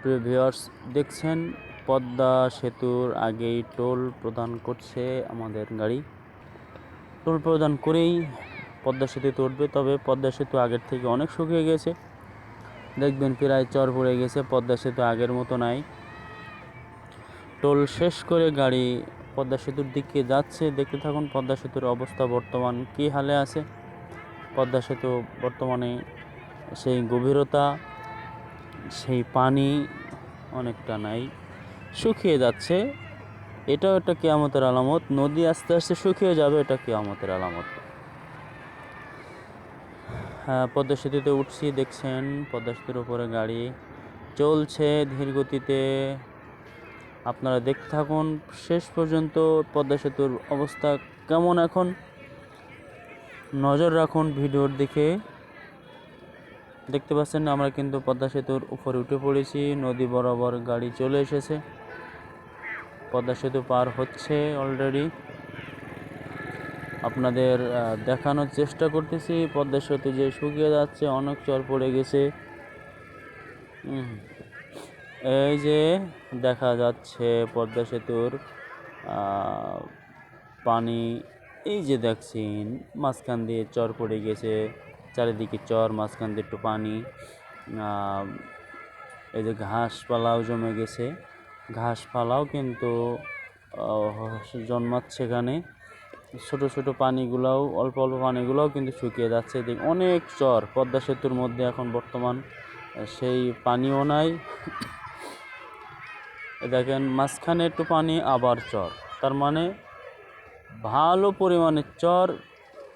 প্রিয় ভিউয়ার্স, দেখছেন পদ্মা সেতুর আগেই টোল প্রদান করছে আমাদের গাড়ি। টোল প্রদান করেই পদ্মা সেতুতে উঠবে তবে পদ্মা সেতু আগের থেকে অনেক শুকিয়ে গেছে। দেখবেন প্রায় চর পড়ে গেছে, পদ্মা সেতু আগের মতো নাই। টোল শেষ করে গাড়ি পদ্মা সেতুর দিকে যাচ্ছে। দেখতে থাকুন পদ্মা সেতুর অবস্থা বর্তমান কী হালে আছে। পদ্মা সেতু বর্তমানে সেই গভীরতা সেই পানি অনেকটা নাই, শুকিয়ে যাচ্ছে। এটাও একটা কেয়ামতের আলামত। নদী আস্তে আস্তে শুকিয়ে যাবে, এটা কেয়ামতের আলামত। হ্যাঁ পদ্মা সেতুতে উঠছি, দেখছেন, পদ্মা সেতুর উপরে গাড়ি চলছে ধীর গতিতে। আপনারা দেখতে থাকুন, শেষ পর্যন্ত পদ্মা সেতুর অবস্থা কেমন এখন। নজর রাখুন ভিডিওর দিকে। দেখতে পাচ্ছেন, আমরা কিন্তু পদ্মা সেতুর উপরে উঠে পড়েছি। নদী বরাবর গাড়ি চলে এসেছে। পদ্মা সেতু পার হচ্ছে অলরেডি আপনাদের দেখানোর চেষ্টা করতেছি। পদ্মা সেতু যে শুকিয়ে যাচ্ছে, অনেক চর পড়ে গেছে। এই যে দেখা যাচ্ছে পদ্মা সেতুর পানি, এই যে দেখছেন, মাঝখান দিয়ে চর পড়ে গেছে। চারিদিকে চর, মাঝখান দিয়ে একটু পানি এই যে ঘাসপালাও জমে গেছে। ঘাসপালাও কিন্তু জন্মাচ্ছে এখানে। ছোট ছোট পানিগুলাও, অল্প অল্প পানিগুলোও কিন্তু শুকিয়ে যাচ্ছে। দেখ অনেক চর, পদ্মা সেতুর মধ্যে এখন বর্তমান, সেই পানিও নাই। দেখেন, মাঝখানে একটু পানি, আবার চর। তার মানে ভালো পরিমাণে চর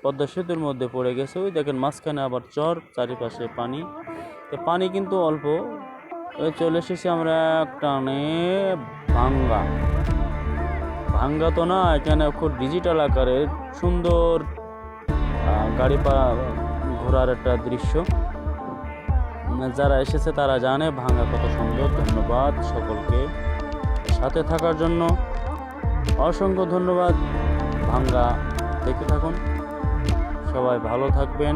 পদ্মা সেতুর মধ্যে পড়ে গেছে। ওই দেখেন মাঝখানে আবার চর চারিপাশে পানি। তো পানি কিন্তু অল্প। ওই চলে এসেছি আমরা টানে ভাঙ্গা। ভাঙ্গা তো না এখানে খুব ডিজিটাল আকারে সুন্দর গাড়ি পা ঘোরার একটা দৃশ্য। উম, যারা এসেছে তারা জানে ভাঙ্গা কত সুন্দর। ধন্যবাদ সকলকে। সাথে থাকার জন্য অসংখ্য ধন্যবাদ। ভাঙ্গা দেখতে থাকুন। সবাই ভালো থাকবেন।